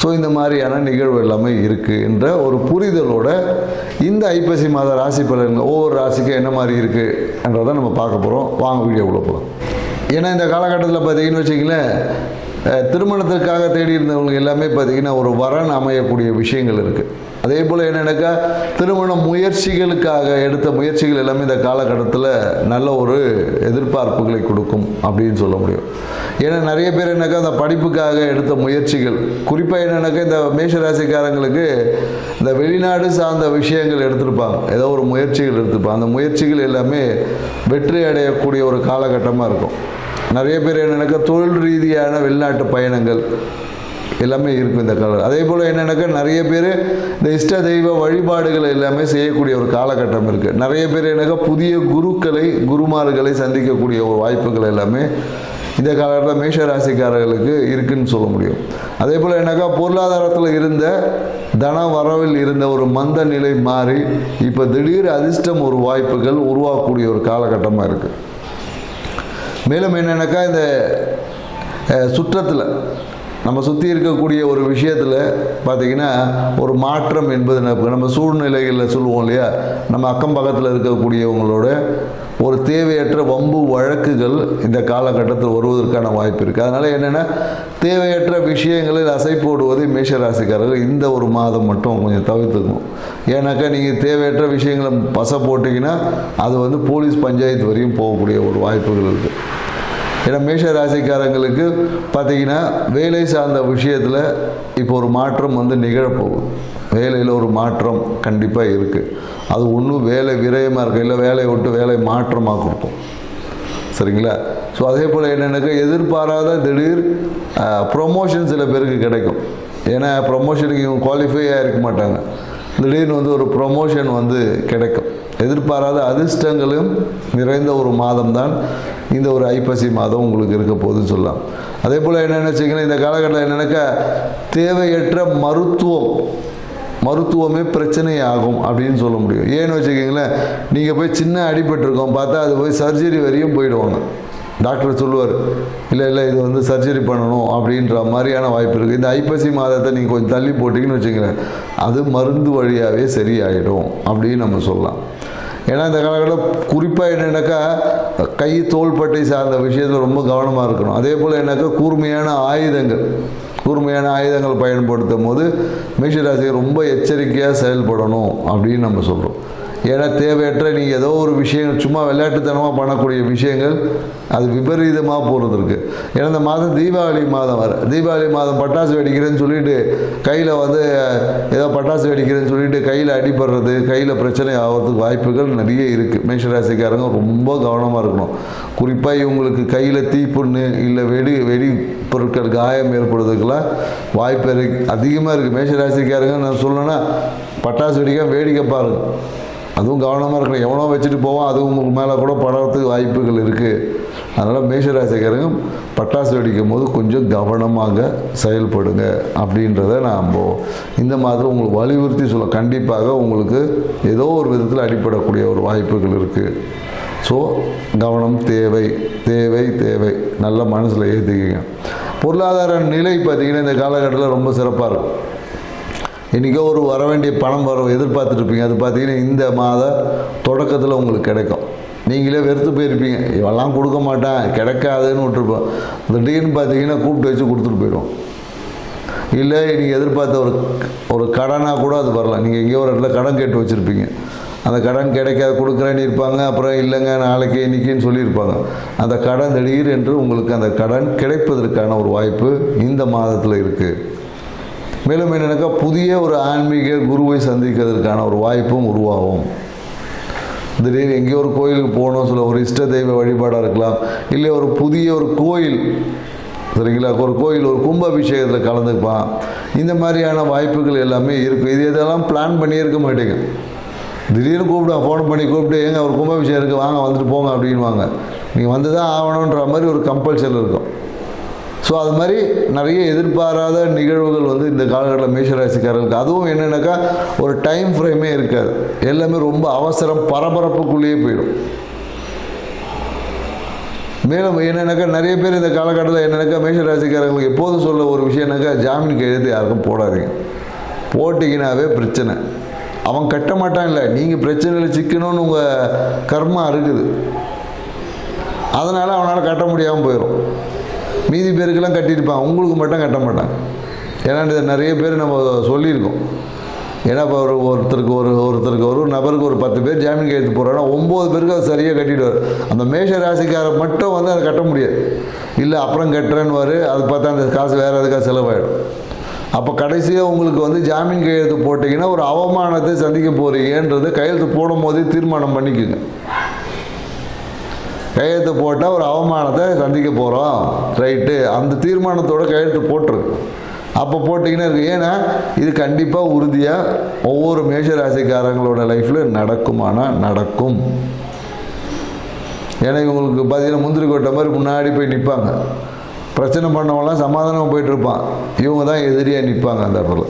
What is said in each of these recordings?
So இந்த மாதிரியான நிகழ்வு எல்லாமே இருக்குது என்ற ஒரு புரிதலோட இந்த ஐப்பசி மாத ராசி பலன்கள் ஒவ்வொரு ராசிக்கும் என்ன மாதிரி இருக்குது என்றதை நம்ம பார்க்க போகிறோம் வாங்க வீடியோக்குள்ளே போகலாம் ஏன்னா இந்த காலகட்டத்தில் பார்த்தீங்கன்னு வச்சிங்களேன் திருமணத்திற்காக தேடி இருந்தவங்க எல்லாமே பார்த்தீங்கன்னா ஒரு வரன் அமையக்கூடிய விஷயங்கள் இருக்குது அதே போல் என்னென்னாக்கா திருமண முயற்சிகளுக்காக எடுத்த முயற்சிகள் எல்லாமே இந்த காலகட்டத்தில் நல்ல ஒரு எதிர்பார்ப்புகளை கொடுக்கும் அப்படின்னு சொல்ல முடியும். ஏன்னா நிறைய பேர் என்னக்கா அந்த படிப்புக்காக எடுத்த முயற்சிகள். குறிப்பாக என்னென்னாக்கா இந்த மேஷராசிக்காரங்களுக்கு இந்த வெளிநாடு சார்ந்த விஷயங்கள் எடுத்திருப்பாங்க. ஏதோ ஒரு முயற்சிகள் எடுத்திருப்பாங்க. அந்த முயற்சிகள் எல்லாமே வெற்றி அடையக்கூடிய ஒரு காலகட்டமாக இருக்கும். நிறைய பேர் என்னென்னாக்கா தொழில் ரீதியான வெளிநாட்டு பயணங்கள் எல்லாமே இருக்கும் இந்த காலம் அதே போல் என்னென்னாக்கா நிறைய பேர் இந்த இஷ்ட தெய்வ வழிபாடுகள் எல்லாமே செய்யக்கூடிய ஒரு காலகட்டம் இருக்குது நிறைய பேர் என்னக்கா புதிய குருக்களை குருமார்களை சந்திக்கக்கூடிய ஒரு வாய்ப்புகள் எல்லாமே இந்த காலகட்டத்தில் மேஷ ராசிக்காரர்களுக்கு இருக்குன்னு சொல்ல முடியும். அதே போல் என்னக்கா பொருளாதாரத்தில் இருந்த தன வரவில் இருந்த ஒரு மந்த நிலை மாறி இப்போ திடீர் அதிர்ஷ்டம் ஒரு வாய்ப்புகள் உருவாக்கக்கூடிய ஒரு காலகட்டமாக இருக்குது மேலும் என்னென்னாக்கா இந்த சுற்றத்தில் நம்ம சுற்றி இருக்கக்கூடிய ஒரு விஷயத்தில் பார்த்திங்கன்னா ஒரு மாற்றம் என்பது நம்ம சூழ்நிலைகளில் சொல்லுவோம் இல்லையா? நம்ம அக்கம் பக்கத்தில் இருக்கக்கூடியவங்களோட ஒரு தேவையற்ற வம்பு வழக்குகள் இந்த காலகட்டத்தில் வருவதற்கான வாய்ப்பு இருக்குது அதனால் என்னென்னா தேவையற்ற விஷயங்களில் அசை போடுவதை மேஷராசிக்காரர்கள் இந்த ஒரு மாதம் மட்டும் கொஞ்சம் தவிர்த்துக்கணும். ஏன்னாக்கா நீங்கள் தேவையற்ற விஷயங்களை பசை போட்டிங்கன்னா அது வந்து போலீஸ் பஞ்சாயத்து வரையும் போகக்கூடிய ஒரு வாய்ப்புகள் இருக்குது ஏன்னா மேஷ ராசிக்காரங்களுக்கு பார்த்தீங்கன்னா வேலை சார்ந்த விஷயத்தில் இப்போ ஒரு மாற்றம் வந்து நிகழப்போகுது. வேலையில் ஒரு மாற்றம் கண்டிப்பாக இருக்குது அது ஒன்றும் வேலை விரயமாக இருக்குது இல்லை வேலையை விட்டு வேலை மாற்றமாக கொடுக்கும். சரிங்களா? ஸோ அதே போல் என்னென்னாக்கா எதிர்பாராத திடீர் ப்ரொமோஷன் சில பேருக்கு கிடைக்கும். ஏன்னா ப்ரொமோஷனுக்கு இவங்க குவாலிஃபையாக இருக்க மாட்டாங்க. திடீர்னு வந்து ஒரு ப்ரொமோஷன் வந்து கிடைக்கும். எதிர்பாராத அதிர்ஷ்டங்களும் நிறைந்த ஒரு மாதம் தான் இந்த ஒரு ஐப்பசி மாதம் உங்களுக்கு இருக்க போகுதுன்னு சொல்லலாம். அதே போல் என்ன நினச்சிங்கன்னா இந்த காலகட்டத்தில் என்னென்னாக்கா தேவையற்ற மருத்துவம் மருத்துவமே பிரச்சனை ஆகும் அப்படின்னு சொல்ல முடியும். ஏன்னு வச்சுக்கிங்களேன் நீங்கள் போய் சின்ன அடிபட்டிருக்கோம் பார்த்தா அது போய் சர்ஜரி வரையும் போயிடுவாங்க. டாக்டர் சொல்லுவார் இல்லை இல்லை இது வந்து சர்ஜரி பண்ணணும் அப்படின்ற மாதிரியான வாய்ப்பு இருக்குது இந்த ஐப்பசி மாதத்தை நீங்கள் கொஞ்சம் தள்ளி போட்டிங்கன்னு வச்சுக்கிறேன் அது மருந்து வழியாகவே சரியாயிடும் அப்படின்னு நம்ம சொல்லலாம். ஏன்னா இந்த காலகட்டம் குறிப்பாக என்னென்னாக்கா கை தோள்பட்டை சார்ந்த விஷயத்தில் ரொம்ப கவனமாக இருக்கணும். அதே போல் என்னக்கா கூர்மையான ஆயுதங்கள் கூர்மையான ஆயுதங்கள் பயன்படுத்தும் போது மேஷராசியை ரொம்ப எச்சரிக்கையாக செயல்படணும் அப்படின்னு நம்ம சொல்கிறோம் ஏன்னா தேவையற்ற நீங்கள் ஏதோ ஒரு விஷயம் சும்மா விளையாட்டுத்தனமாக பண்ணக்கூடிய விஷயங்கள் அது விபரீதமாக போகிறது இருக்குது ஏன்னா இந்த மாதம் தீபாவளி மாதம் வர தீபாவளி மாதம் பட்டாசு வெடிக்கிறேன்னு சொல்லிட்டு கையில் வந்து ஏதோ பட்டாசு வெடிக்கிறேன்னு சொல்லிட்டு கையில் அடிபடுறது கையில் பிரச்சனை ஆகிறதுக்கு வாய்ப்புகள் நிறைய இருக்குது மேஷராசிக்காரங்க ரொம்ப கவனமாக இருக்கணும். குறிப்பாக இவங்களுக்கு கையில் தீப்புண்ணு இல்லை வெடி வெடி பொருட்கள் காயம் ஏற்படுறதுக்கெல்லாம் வாய்ப்பு இருக்கு அதிகமாக இருக்குது மேஷராசிக்காரங்க நான் சொல்லணும்னா பட்டாசு வெடிக்க வேடிக்கை பாருங்கள் அதுவும் கவனமாக இருக்கணும். எவனோ வச்சுட்டு போவோம் அதுவும் உங்களுக்கு மேலே கூட படறதுக்கு வாய்ப்புகள் இருக்குது அதனால் மேஷராசிக்காரங்க பட்டாசு வெடிக்கும் போது கொஞ்சம் கவனமாக செயல்படுங்க அப்படின்றத நாம் இந்த மாதிரி உங்களுக்கு வலியுறுத்தி சொல்ல கண்டிப்பாக உங்களுக்கு ஏதோ ஒரு விதத்தில் அடிப்படக்கூடிய ஒரு வாய்ப்புகள் இருக்குது ஸோ கவனம் தேவை தேவை தேவை. நல்ல மனசில் ஏற்றிக்கிங்க பொருளாதார நிலை பார்த்திங்கன்னா இந்த காலகட்டத்தில் ரொம்ப சிறப்பாக இருக்கும். இன்றைக்கோ ஒரு வர வேண்டிய பணம் வர எதிர்பார்த்துட்ருப்பீங்க அது பார்த்தீங்கன்னா இந்த மாத தொடக்கத்தில் உங்களுக்கு கிடைக்கும். நீங்களே வெறுத்து போயிருப்பீங்க. இவெல்லாம் கொடுக்க மாட்டேன் கிடைக்காதுன்னு விட்டுருப்போம். திடீர்னு பார்த்தீங்கன்னா கூப்பிட்டு வச்சு கொடுத்துட்டு போயிடும் இல்லை நீங்கள் எதிர்பார்த்த ஒரு ஒரு கடனாக கூட அது வரலாம் நீங்கள் எங்கேயோ ஒரு இடத்துல கடன் கேட்டு வச்சுருப்பீங்க. அந்த கடன் கிடைக்காத கொடுக்குறேன்னு இருப்பாங்க. அப்புறம் இல்லைங்க நாளைக்கு இன்னைக்குன்னு சொல்லியிருப்பாங்க. அந்த கடன் திடீர் என்று உங்களுக்கு அந்த கடன் கிடைப்பதற்கான ஒரு வாய்ப்பு இந்த மாதத்தில் இருக்குது மேலும் என்னென்னாக்கா புதிய ஒரு ஆன்மீக குருவை சந்திக்கிறதுக்கான ஒரு வாய்ப்பும் உருவாகும். திடீர்னு எங்கேயோ ஒரு கோயிலுக்கு போகணும் சொல்ல ஒரு இஷ்ட தெய்வ வழிபாடாக இருக்கலாம் இல்லை ஒரு புதிய ஒரு கோயில் சரிங்களா? ஒரு கோயில் ஒரு கும்பாபிஷேகத்தில் கலந்துப்பான் இந்த மாதிரியான வாய்ப்புகள் எல்லாமே இருக்கும். இது இதெல்லாம் பிளான் பண்ணியிருக்க மாட்டேங்க. திடீர்னு கூப்பிட ஃபோன் பண்ணி கூப்பிட்டு ஏங்க ஒரு கும்பாபிஷேகம் இருக்குது வாங்க வந்துட்டு போங்க அப்படின்வாங்க நீங்கள் வந்து தான் ஆகணுன்ற மாதிரி ஒரு கம்பல்சரி இருக்கும். ஸோ அது மாதிரி நிறைய எதிர்பாராத நிகழ்வுகள் வந்து இந்த காலகட்டத்தில் மேஷராசிக்காரர்களுக்கு. அதுவும் என்னென்னாக்கா ஒரு டைம் ஃப்ரேமே இருக்காது. எல்லாமே ரொம்ப அவசரம் பரபரப்புக்குள்ளேயே போயிடும். மேலும் என்னென்னாக்கா நிறைய பேர் இந்த காலகட்டத்தில் என்னென்னாக்கா மேஷராசிக்காரங்களுக்கு எப்போதும் சொல்ல ஒரு விஷயம்னாக்கா ஜாமீன் கையெழுத்து யாருக்கும் போடாதீங்க. போட்டிங்கனாவே பிரச்சனை. அவன் கட்ட மாட்டான் இல்லை. நீங்கள் பிரச்சனையில் சிக்கணும்னு உங்கள் கர்மா இருக்குது. அதனால் அவனால் கட்ட முடியாமல் போயிடும் மீதி பேருக்கெல்லாம் கட்டியிருப்பான். உங்களுக்கு மட்டும் கட்ட மாட்டான். ஏன்னா இதை நிறைய பேர் நம்ம சொல்லியிருக்கோம். ஏன்னா இப்போ ஒரு ஒருத்தருக்கு ஒரு ஒருத்தருக்கு ஒரு நபருக்கு ஒரு பத்து பேர் ஜாமீன் கையெழுத்து போடுறாங்கன்னா ஒம்பது பேருக்கு அது சரியாக கட்டிடுவார். அந்த மேஷ ராசிக்காரர் மட்டும் வந்து அதை கட்ட முடியாது. இல்லை அப்புறம் கட்டுறேன்னு அது பார்த்தா அந்த காசு வேறு எதுக்காக செலவாயிடும். அப்போ கடைசியாக உங்களுக்கு வந்து ஜாமீன் கையெழுத்து போட்டிங்கன்னா ஒரு அவமானத்தை சந்திக்க போகிறீங்கன்றது கையெழுத்து போடும் போதே தீர்மானம் பண்ணிக்கோங்க. கையெழுத்து போட்டால் ஒரு அவமானத்தை சந்திக்க போகிறோம் ரைட்டு அந்த தீர்மானத்தோட கையெழுத்து போட்டுரு. அப்போ போட்டிங்கன்னா இருக்கு. ஏன்னா இது கண்டிப்பாக உறுதியாக ஒவ்வொரு மேஷ ராசிக்காரங்களோட லைஃப்பில் நடக்குமானால் நடக்கும். ஏன்னா இவங்களுக்கு பார்த்தீங்கன்னா முந்திரி கொட்டை மாதிரி முன்னாடி போய் நிற்பாங்க பிரச்சனை பண்ணவங்களாம் சமாதானமாக போயிட்டு இருப்பான். இவங்க தான் எதிரியாக நிற்பாங்க அந்த இடத்துல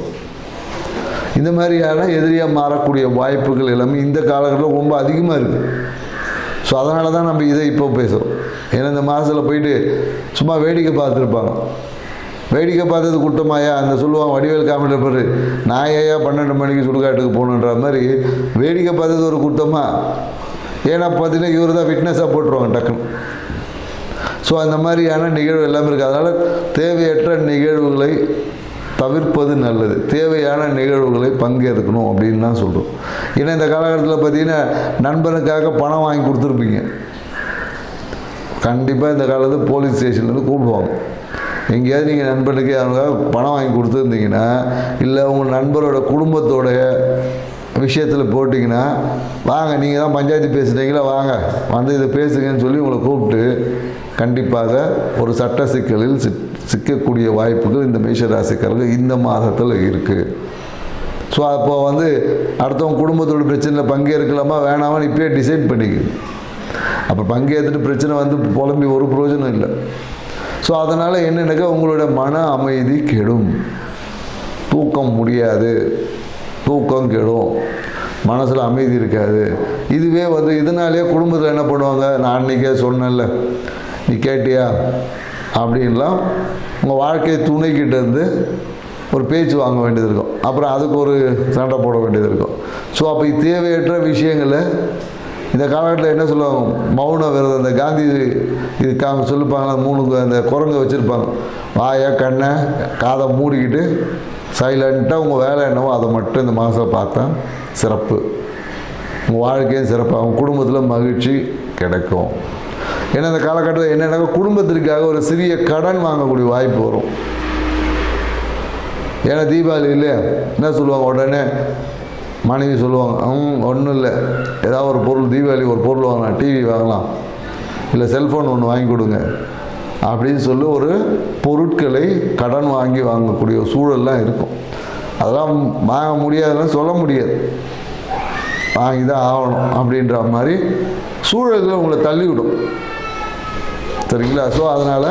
இந்த மாதிரியான எதிரியாக மாறக்கூடிய வாய்ப்புகள் எல்லாமே இந்த காலகட்டத்தில் ரொம்ப அதிகமாக இருக்குது ஸோ அதனால தான் நம்ம இதை இப்போ பேசுகிறோம் ஏன்னா இந்த மாதத்தில் போயிட்டு சும்மா வேடிக்கை பார்த்துருப்பாங்க. வேடிக்கை பார்த்தது குட்டமாயா? அந்த சொல்லுவான் வடிவேல் காமெடி பாரு நான் ஏயா பன்னெண்டு மணிக்கு சுடுகாட்டுக்கு போகணுன்ற மாதிரி வேடிக்கை பார்த்தது ஒரு குற்றமா ஏன்னா பார்த்தீங்கன்னா இவர் தான் விட்னஸாக போட்டுருவாங்க டக்குன்னு. ஸோ அந்த மாதிரியான நிகழ்வு எல்லாமே இருக்குது அதனால் தேவையற்ற நிகழ்வுகளை தவிர்ப்பது நல்லது. தேவையான நிகழ்வுகளை பங்கேற்கணும் அப்படின்னு தான் சொல்கிறோம் ஏன்னா இந்த காலகட்டத்தில் பார்த்தீங்கன்னா நண்பனுக்காக பணம் வாங்கி கொடுத்துருப்பீங்க. கண்டிப்பாக இந்த காலத்தில் போலீஸ் ஸ்டேஷன்லேருந்து கூப்பிடுவாங்க. எங்கேயாவது நீங்கள் நண்பனுக்கு அவனுக்காக பணம் வாங்கி கொடுத்துருந்தீங்கன்னா இல்லை உங்கள் நண்பரோட குடும்பத்தோடைய விஷயத்தில் போட்டிங்கன்னா வாங்க நீங்கள் தான் பஞ்சாயத்து பேசுகிறீங்களா வாங்க வந்து இதை பேசுங்கன்னு சொல்லி உங்களை கூப்பிட்டு கண்டிப்பாக ஒரு சட்ட சிக்கலில் சிக் சிக்கக்கூடிய வாய்ப்புகள் இந்த மேஷராசிக்காரர்கள் இந்த மாதத்தில் இருக்குது ஸோ அப்போ வந்து அடுத்தவங்க குடும்பத்தோட பிரச்சனையில் பங்கேற்கலாமா வேணாமான்னு இப்பயே டிசைட் பண்ணிக்குது அப்போ பங்கேற்றுட்டு பிரச்சனை வந்து புலம்பி ஒரு பிரயோஜனம் இல்லை. ஸோ அதனால் என்னென்னாக்கா உங்களோட மன அமைதி கெடும். தூக்கம் முடியாது. தூக்கம் கெடும். மனசில் அமைதி இருக்காது. இதுவே வந்து இதனாலே குடும்பத்தில் என்ன பண்ணுவாங்க? நான் அன்றைக்கே சொன்னேன்ல. நீ கேட்டியா? அப்படின்லாம் உங்கள் வாழ்க்கை துணைக்கிட்ட இருந்து ஒரு பேச்சு வாங்க வேண்டியது இருக்கும். அப்புறம் அதுக்கு ஒரு சண்டை போட வேண்டியது இருக்கும். ஸோ அப்போ தேவையற்ற விஷயங்களை இந்த காலகட்டத்தில் என்ன சொல்லுவாங்க? மௌன விரதம் இந்த காந்தி இது காங்க சொல்லிப்பாங்களா மூணு அந்த குரங்கை வச்சுருப்பாங்க. வாயை கண்ணை காதை மூடிக்கிட்டு சைலண்ட்டாக உங்கள் வேலை என்னவோ அதை மட்டும் இந்த மாதம் பார்த்தா சிறப்பு. உங்கள் வாழ்க்கையும் சிறப்பாகும். குடும்பத்தில் மகிழ்ச்சி கிடைக்கும். ஏன்னா இந்த காலகட்டத்தில் என்னென்னா குடும்பத்திற்காக ஒரு சிறிய கடன் வாங்கக்கூடிய வாய்ப்பு வரும். ஏன்னா தீபாவளி இல்லையா? என்ன சொல்லுவாங்க உடனே? மனைவி சொல்லுவாங்க ம் ஒன்றும் இல்லை. ஏதாவது ஒரு பொருள் தீபாவளி ஒரு பொருள் வாங்கலாம் டிவி வாங்கலாம். இல்லை செல்ஃபோன் ஒன்று வாங்கி கொடுங்க. அப்படின்னு சொல்லி ஒரு பொருட்களை கடன் வாங்கி வாங்கக்கூடிய சூழல்லாம் இருக்கும். அதெல்லாம் வாங்க முடியாதுன்னு சொல்ல முடியாது. வாங்கி தான் ஆகணும் அப்படின்ற மாதிரி சூழல்களை உங்களை தள்ளிவிடும். சரிங்களா? ஸோ அதனால்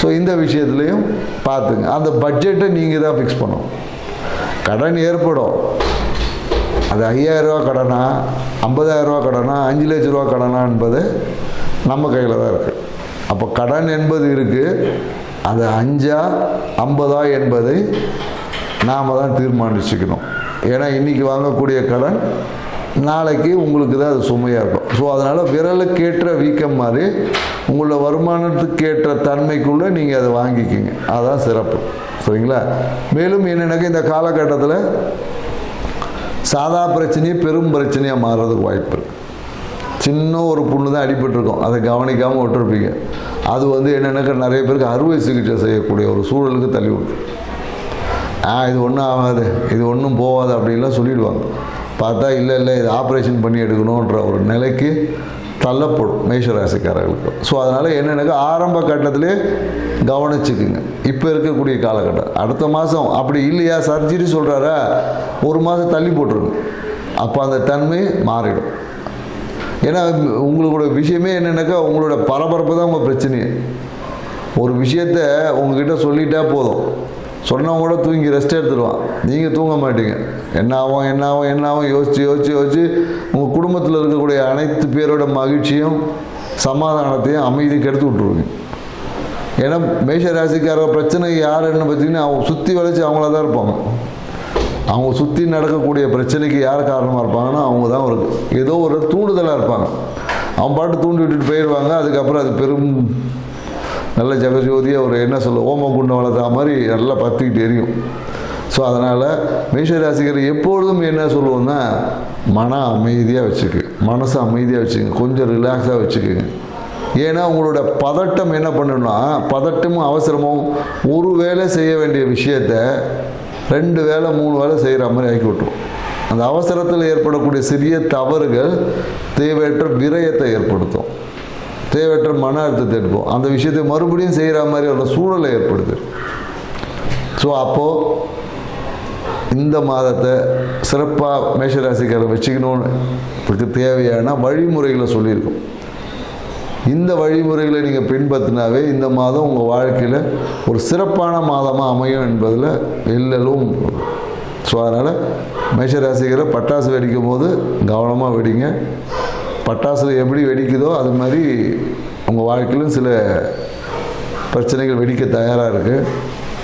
ஸோ இந்த விஷயத்துலையும் பார்த்துங்க. அந்த பட்ஜெட்டை நீங்கள் தான் ஃபிக்ஸ் பண்ணணும். கடன் ஏற்படும். அது ஐயாயிரரூவா கடனா ஐம்பதாயிரரூவா கடனா அஞ்சு லட்ச ரூபா கடனா என்பது நம்ம கையில் தான் இருக்குது அப்போ கடன் என்பது இருக்குது அது அஞ்சா ஐம்பதா என்பதை நாம் தான் தீர்மானிச்சுக்கணும். ஏன்னா இன்றைக்கி வாங்கக்கூடிய கடன் நாளைக்கு உங்களுக்கு தான் அது சுமையாக இருக்கும். ஸோ அதனால் விரலுக்கேற்ற வீக்கம் மாதிரி உங்களோட வருமானத்துக்கேற்ற தன்மைக்குள்ளே நீங்கள் அதை வாங்கிக்கிங்க. அதுதான் சிறப்பு. சரிங்களா? மேலும் என்னென்னாக்க இந்த காலகட்டத்தில் சாதா பிரச்சனையே பெரும் பிரச்சனையாக மாறுறதுக்கு வாய்ப்பு இருக்குது சின்ன ஒரு புண்ணு தான் அடிபட்டிருக்கும். அதை கவனிக்காமல் விட்டுருப்பீங்க. அது வந்து என்னென்னாக்கா நிறைய பேருக்கு அறுவை சிகிச்சை செய்யக்கூடிய ஒரு சூழலுக்கு தள்ளி விட்டு ஆ இது ஒன்றும் ஆகாது. இது ஒன்றும் போகாது அப்படின்லாம் சொல்லிடுவாங்க. பார்த்தா இல்லை இல்லை இது ஆப்ரேஷன் பண்ணி எடுக்கணுன்ற ஒரு நிலைக்கு தள்ளப்படும் மேஷராசிக்காரர்களுக்கு. ஸோ அதனால் என்னென்னாக்கா ஆரம்ப கட்டத்திலே கவனிச்சுக்குங்க. இப்போ இருக்கக்கூடிய காலகட்டம். அடுத்த மாதம் அப்படி இல்லையா சர்ஜரி சொல்கிறாரா ஒரு மாதம் தள்ளி போட்டுருங்க. அப்போ அந்த தன்மை மாறிடும். ஏன்னா உங்களோட விஷயமே என்னென்னாக்கா உங்களோட பரபரப்பு தான் உங்கள் பிரச்சனையே. ஒரு விஷயத்த உங்ககிட்ட சொல்லிட்டா போதும். சொன்னவங்க கூட தூங்கி ரெஸ்ட் எடுத்துடுவான். நீங்கள் தூங்க மாட்டீங்க. என்ன ஆகும் என்ன ஆகும் என்ன ஆகும்? யோசித்து யோசித்து யோசித்து உங்கள் குடும்பத்தில் இருக்கக்கூடிய அனைத்து பேரோட மகிழ்ச்சியும் சமாதானத்தையும் அமைதிக்கு கெடுத்து விட்ருவீங்க ஏன்னா மேஷ ராசிக்கார பிரச்சனை யாருன்னு பார்த்தீங்கன்னா அவங்க சுற்றி வளைச்சி அவங்கள தான் இருப்பாங்க. அவங்க சுற்றி நடக்கக்கூடிய பிரச்சனைக்கு யார் காரணமாக இருப்பாங்கன்னா அவங்க தான் ஒரு ஏதோ ஒரு தூண்டுதலாக இருப்பாங்க. அவன் பாட்டு தூண்டி விட்டுட்டு போயிடுவாங்க அதுக்கப்புறம் அது பெரும் நல்ல ஜெகஜோதியாக ஒரு என்ன சொல்ல ஓம குண்டம் வளர்த்தா மாதிரி நல்லா பற்றிக்கிட்டு எரியும். ஸோ அதனால் மேஷராசிகர் எப்பொழுதும் என்ன சொல்லுவோம்னா மன அமைதியாக வச்சுக்கு மனசை அமைதியாக வச்சுக்கோங்க கொஞ்சம் ரிலாக்ஸாக வச்சுக்கோங்க. ஏன்னா உங்களோட பதட்டம் என்ன பண்ணணும்னா பதட்டமும் அவசரமும் ஒரு வேளை செய்ய வேண்டிய விஷயத்த ரெண்டு வேளை மூணு வேளை செய்கிற மாதிரி ஆக்கி விட்டுரும். அந்த அவசரத்தில் ஏற்படக்கூடிய சிறிய தவறுகள் தேவையற்ற விரயத்தை ஏற்படுத்தும். தேவையற்ற மன அழுத்தத்தை எடுப்போம். அந்த விஷயத்தை மறுபடியும் செய்கிற மாதிரி ஒரு சூழலை ஏற்படுது. ஸோ அப்போது இந்த மாதத்தை சிறப்பாக மேஷராசிக்காரர் வச்சுக்கணும்னு இதுக்கு தேவையான வழிமுறைகளை சொல்லியிருக்கோம். இந்த வழிமுறைகளை நீங்கள் பின்பற்றினாவே இந்த மாதம் உங்கள் வாழ்க்கையில் ஒரு சிறப்பான மாதமாக அமையும் என்பதில் எல்லலும் ஸோ அதனால் மேஷராசிகரை பட்டாசு வெடிக்கும் போது கவனமாக வெடிங்க. பட்டாசில் எப்படி வெடிக்குதோ அது மாதிரி உங்கள் வாழ்க்கையிலும் சில பிரச்சனைகள் வெடிக்க தயாராக இருக்குது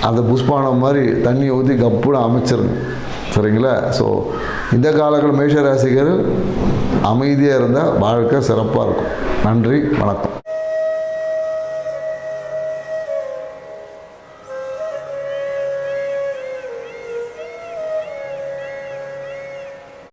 அந்த புஷ்பானம் மாதிரி தண்ணி ஊற்றி கப்புன்னு அமைச்சிருங்க. சரிங்களா? ஸோ இந்த காலங்கள் மேஷ ராசிகர் அமைதியாக இருந்தால் வாழ்க்கை சிறப்பாக இருக்கும். நன்றி வணக்கம்.